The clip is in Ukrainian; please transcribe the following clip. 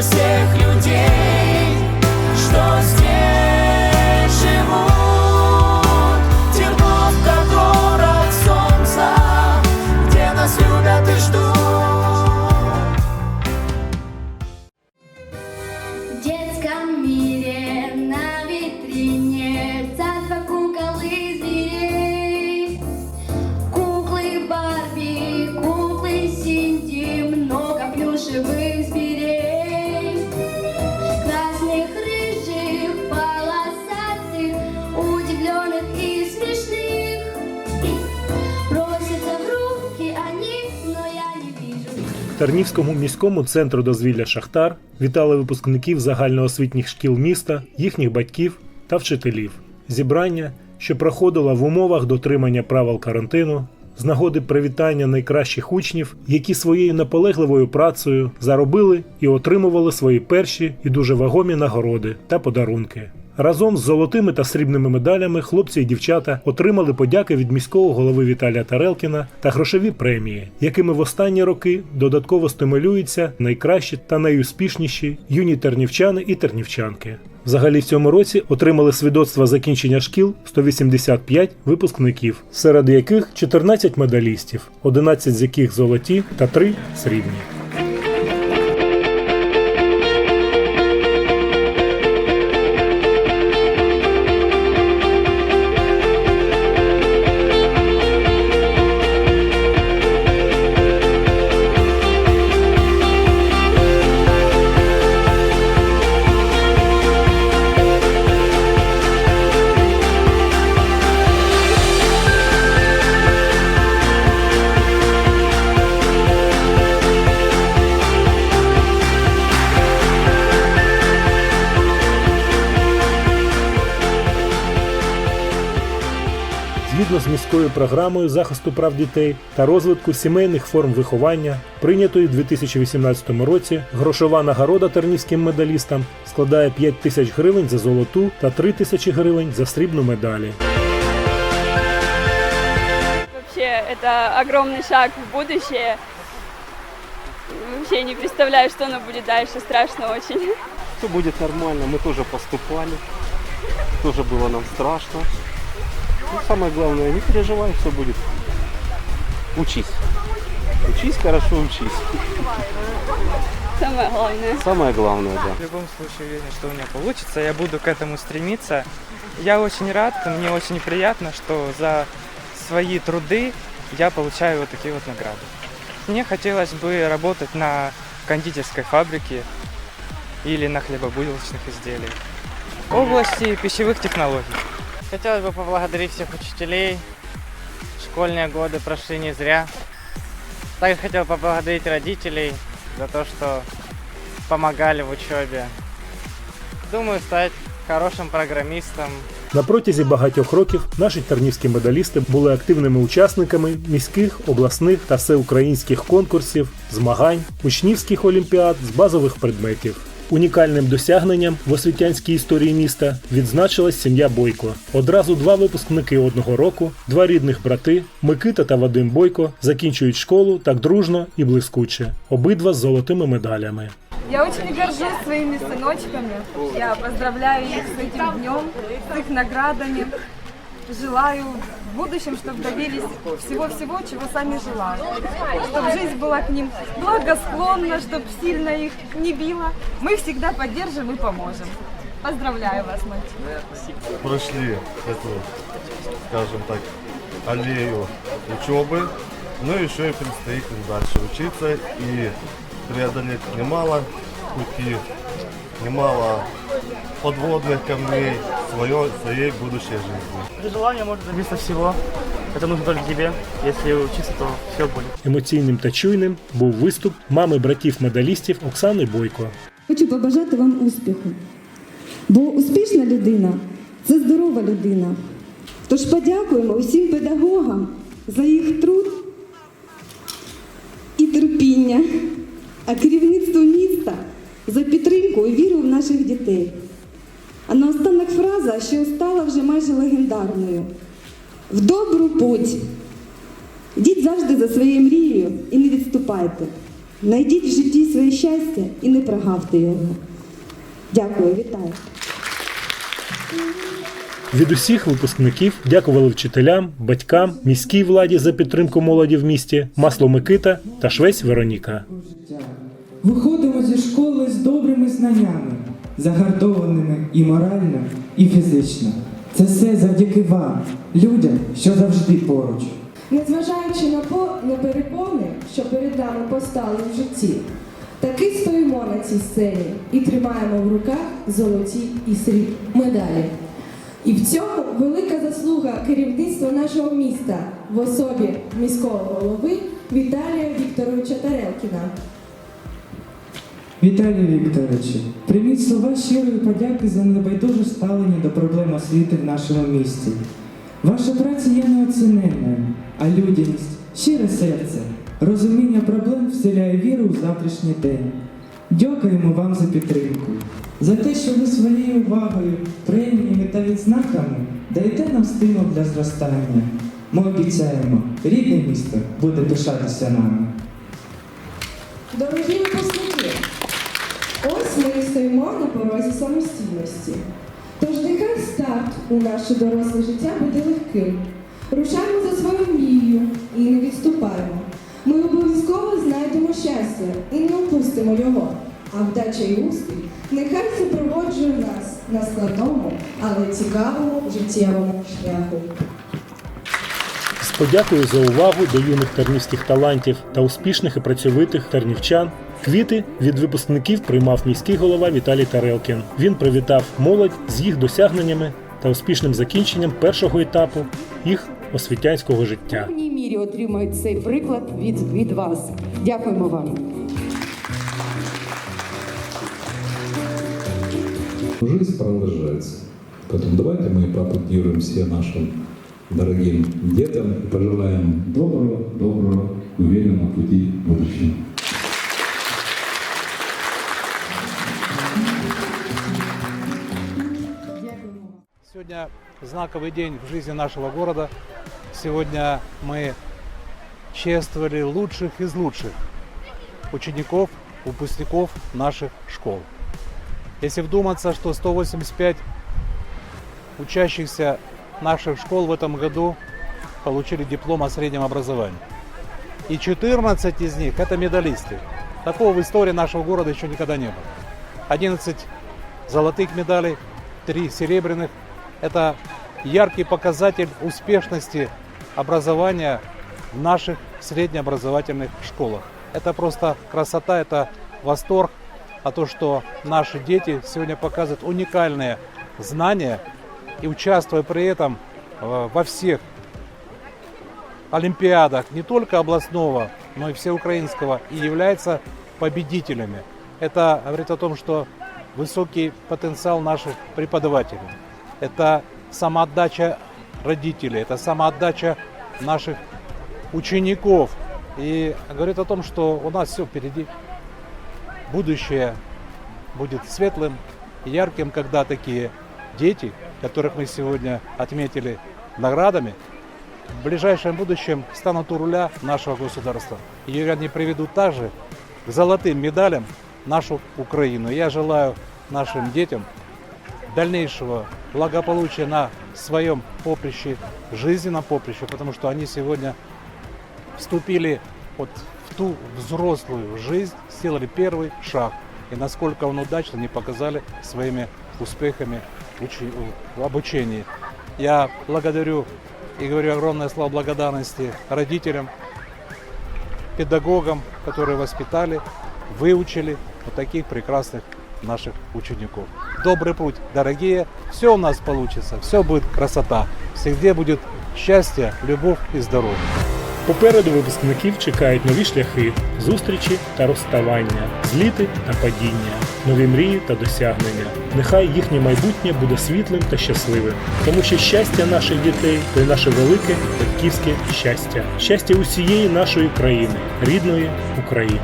всех людей, удивленных и смешных. Просятся в руки вижу. Тарнівському міському центру дозвілля Шахтар вітали випускників загальноосвітніх шкіл міста, їхніх батьків та вчителів. Зібрання, що проходило в умовах дотримання правил карантину, з нагоди привітання найкращих учнів, які своєю наполегливою працею заробили і отримували свої перші і дуже вагомі нагороди та подарунки. Разом з золотими та срібними медалями хлопці і дівчата отримали подяки від міського голови Віталія Тарелкіна та грошові премії, якими в останні роки додатково стимулюються найкращі та найуспішніші юні тернівчани і тернівчанки. Взагалі в цьому році отримали свідоцтва закінчення шкіл 185 випускників, серед яких 14 медалістів, 11 з яких золоті та 3 срібні. міською програмою захисту прав дітей та розвитку сімейних форм виховання, прийнятої в 2018 році, грошова нагорода тернівським медалістам складає 5 тисяч гривень за золоту та 3 тисячі гривень за срібну медалі. Вообще, это огромный шаг в будущее. Вообще не представляю, что оно будет дальше. Страшно очень. Все будет нормально, мы тоже поступали, тоже было нам страшно. Ну, самое главное, не переживай, все будет. Учись. Учись, хорошо учись. Самое главное. Самое главное, да. В любом случае уверен, что у меня получится. Я буду к этому стремиться. Я очень рад, мне очень приятно, что за свои труды я получаю вот такие вот награды. Мне хотелось бы работать на кондитерской фабрике или на хлебобулочных изделиях. Области пищевых технологий. Хотелось бы поблагодарить всех учителей. Школьные годы прошли не зря. Также хотел поблагодарить родителей за то, что помогали в учебе. Думаю, стать хорошим программистом. На протязі багатьох років наші тернівські медалісти були активними учасниками міських, обласних та всеукраїнських конкурсів, змагань, учнівських олімпіад з базових предметів. Унікальним досягненням в освітянській історії міста відзначилась сім'я Бойко. Одразу два випускники одного року, два рідних брати Микита та Вадим Бойко закінчують школу так дружно і блискуче, обидва з золотими медалями. Я очень горжусь своими сыночками. Я поздравляю их с этим днем, с их наградами. Желаю в будущем, чтобы добились всего-всего, чего сами желают. Чтобы жизнь была к ним благосклонна, чтобы сильно их не била. Мы всегда поддержим и поможем. Поздравляю вас, мальчики. прошли эту, скажем так, аллею учебы, но еще и предстоит им дальше учиться и преодолеть немало пути, немало подводных камней свое, своей будущей жизни. При желании можно добиться всего. Это нужно только тебе. Если учиться, то все будет. Емоційним та чуйним був виступ мами братів-медалістів Оксани Бойко. Хочу побажати вам успіху. Бо успішна людина це здорова людина. Тож подякуємо усім педагогам за їх труд і терпіння, а керівництву міста за підтримку і віру в наших дітей. А наостанок фраза, що стала вже майже легендарною: в добру путь. Йдіть завжди за своєю мрією і не відступайте. Найдіть в житті своє щастя і і не прогавте його. Дякую, вітаю. Від усіх випускників дякували вчителям, батькам, міській владі за підтримку молоді в місті, масло Микита та швець Вероніка. Виходимо зі школи з добрими знаннями, загартованими і морально, і фізично. Це все завдяки вам, людям, що завжди поруч. Незважаючи на, по... на перепони, що перед нами постали в житті, таки стоїмо на цій сцені і тримаємо в руках золоті і срібні медалі. І в цьому велика заслуга керівництва нашого міста в особі міського голови Віталія Вікторовича Тарелкіна. Віталію Вікторовичу, прийміть слова щирої подяки за небайдуже ставлення до проблем освіти в нашому місті. Ваша праця є неоціненною, а людяність, щире серце, розуміння проблем вселяє віру у завтрашній день. Дякуємо вам за підтримку, за те, що ви своєю увагою, преміями та відзнаками даєте нам стимул для зростання. Ми обіцяємо, рідне місто буде пишатися нами. Дорогі випускники, ми стоїмо на порозі самостійності. Тож нехай старт у наше доросле життя буде легким. Рушаємо за свою мрією і не відступаємо. Ми обов'язково знайдемо щастя і не опустимо його. А вдача і успіх нехай супроводжує нас на складному, але цікавому життєвому шляху. З подякою за увагу до юних тернівських талантів та успішних і працьовитих тернівчан. Квіти від випускників приймав міський голова Віталій Тарелкін. Він привітав молодь з їх досягненнями та успішним закінченням першого етапу їх освітянського життя. В повній мірі отримають цей приклад від, від вас. Дякуємо вам. Жизнь продолжается. Поэтому давайте мы поаплодируем всем нашим дорогим детям и пожелаем доброго, доброго, уверенного пути в Сегодня знаковый день в жизни нашего города. Сегодня мы чествовали лучших из лучших учеников, выпускников наших школ. Если вдуматься, что 185 учащихся наших школ в этом году получили диплом о среднем образовании. И 14 из них это медалисты. Такого в истории нашего города еще никогда не было. 11 золотых медалей, 3 серебряных. Это яркий показатель успешности образования в наших среднеобразовательных школах. Это просто красота, это восторг, а то, что наши дети сегодня показывают уникальные знания и участвуя при этом э, во всех олимпиадах не только областного, но и всеукраинского и являются победителями. Это говорит о том, что высокий потенциал наших преподавателей. Это самоотдача родителей, это самоотдача наших учеников. И говорит о том, что у нас все впереди. Будущее будет светлым, ярким, когда такие дети, которых мы сегодня отметили наградами, в ближайшем будущем станут у руля нашего государства. И они приведут также к золотым медалям нашу Украину. Я желаю нашим детям дальнейшего благополучия на своем поприще, жизненном поприще, потому что они сегодня вступили вот в ту взрослую жизнь, сделали первый шаг. И насколько он удачно они показали своими успехами в обучении. Я благодарю и говорю огромное слово благодарности родителям, педагогам, которые воспитали, выучили вот таких прекрасных наших учеников. Добрый путь, дорогие. Все у нас получится, все будет красота. Везде будет счастье, любовь и здоровье. Попереду випускників чекають нові шляхи, зустрічі та розставання, зліти та падіння, нові мрії та досягнення. Нехай їхнє майбутнє буде світлим та щасливим, тому що щастя наших дітей й наше велике батьківське щастя, щастя усієї нашої країни, рідної України.